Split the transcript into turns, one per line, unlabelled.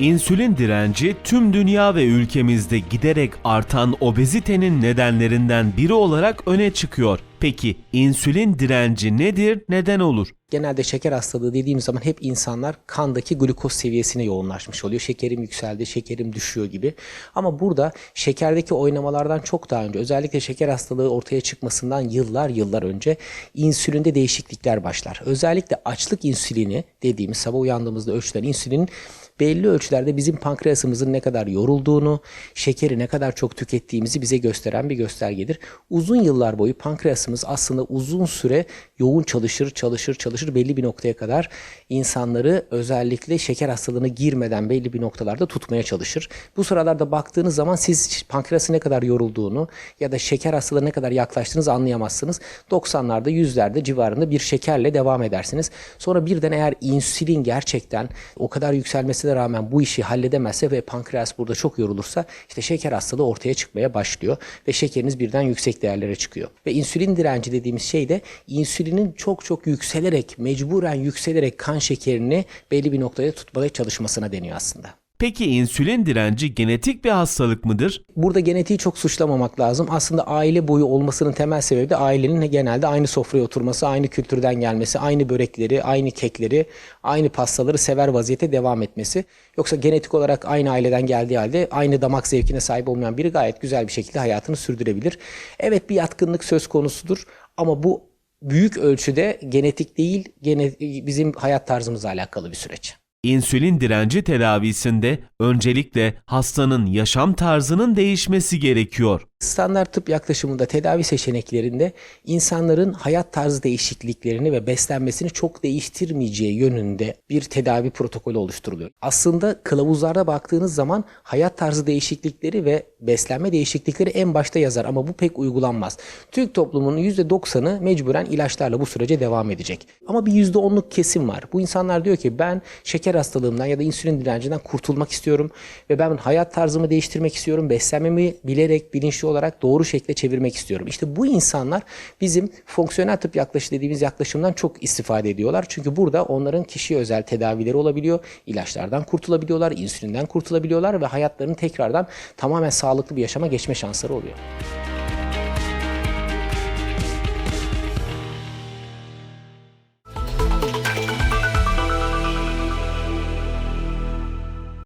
İnsülin direnci tüm dünya ve ülkemizde giderek artan obezitenin nedenlerinden biri olarak öne çıkıyor. Peki insülin direnci nedir, neden olur?
Genelde şeker hastalığı dediğimiz zaman hep insanlar kandaki glukoz seviyesine yoğunlaşmış oluyor. Şekerim yükseldi, şekerim düşüyor gibi. Ama burada şekerdeki oynamalardan çok daha önce özellikle şeker hastalığı ortaya çıkmasından yıllar yıllar önce insülinde değişiklikler başlar. Özellikle açlık insülini dediğimiz sabah uyandığımızda ölçülen insülinin belli ölçülerde bizim pankreasımızın ne kadar yorulduğunu, şekeri ne kadar çok tükettiğimizi bize gösteren bir göstergedir. Uzun yıllar boyu pankreasımız aslında uzun süre yoğun çalışır, çalışır, çalışır belli bir noktaya kadar insanları özellikle şeker hastalığına girmeden belli bir noktalarda tutmaya çalışır. Bu sıralarda baktığınız zaman siz pankreasın ne kadar yorulduğunu ya da şeker hastalığına ne kadar yaklaştığınızı anlayamazsınız. 90'larda, 100'lerde civarında bir şekerle devam edersiniz. Sonra birden eğer insülin gerçekten o kadar yükselmesine rağmen bu işi halledemezse ve pankreas burada çok yorulursa işte şeker hastalığı ortaya çıkmaya başlıyor ve şekeriniz birden yüksek değerlere çıkıyor. Ve insülin direnci dediğimiz şey de insülinin çok çok yükselerek, mecburen yükselerek kan şekerini belli bir noktaya tutmaya çalışmasına deniyor aslında.
Peki insülin direnci genetik bir hastalık mıdır?
Burada genetiği çok suçlamamak lazım. Aslında aile boyu olmasının temel sebebi de ailenin genelde aynı sofraya oturması, aynı kültürden gelmesi, aynı börekleri, aynı kekleri, aynı pastaları sever vaziyete devam etmesi. Yoksa genetik olarak aynı aileden geldiği halde aynı damak zevkine sahip olmayan biri gayet güzel bir şekilde hayatını sürdürebilir. Evet bir yatkınlık söz konusudur ama bu büyük ölçüde genetik değil, gene, bizim hayat tarzımızla alakalı bir süreç.
İnsülin direnci tedavisinde öncelikle hastanın yaşam tarzının değişmesi gerekiyor.
Standart tıp yaklaşımında tedavi seçeneklerinde insanların hayat tarzı değişikliklerini ve beslenmesini çok değiştirmeyeceği yönünde bir tedavi protokolü oluşturuluyor. Aslında kılavuzlarda baktığınız zaman hayat tarzı değişiklikleri ve beslenme değişiklikleri en başta yazar ama bu pek uygulanmaz. Türk toplumunun %90'ı mecburen ilaçlarla bu sürece devam edecek. Ama bir %10'luk kesim var. Bu insanlar diyor ki ben şeker hastalığımdan ya da insülin direncinden kurtulmak istiyorum ve ben hayat tarzımı değiştirmek istiyorum. Beslenmemi bilerek, bilinçli olarak doğru şekilde çevirmek istiyorum. İşte bu insanlar bizim fonksiyonel tıp yaklaşım dediğimiz yaklaşımdan çok istifade ediyorlar. Çünkü burada onların kişiye özel tedavileri olabiliyor. İlaçlardan kurtulabiliyorlar, insülinden kurtulabiliyorlar ve hayatlarını tekrardan tamamen sağlıklı bir yaşama geçme şansları oluyor.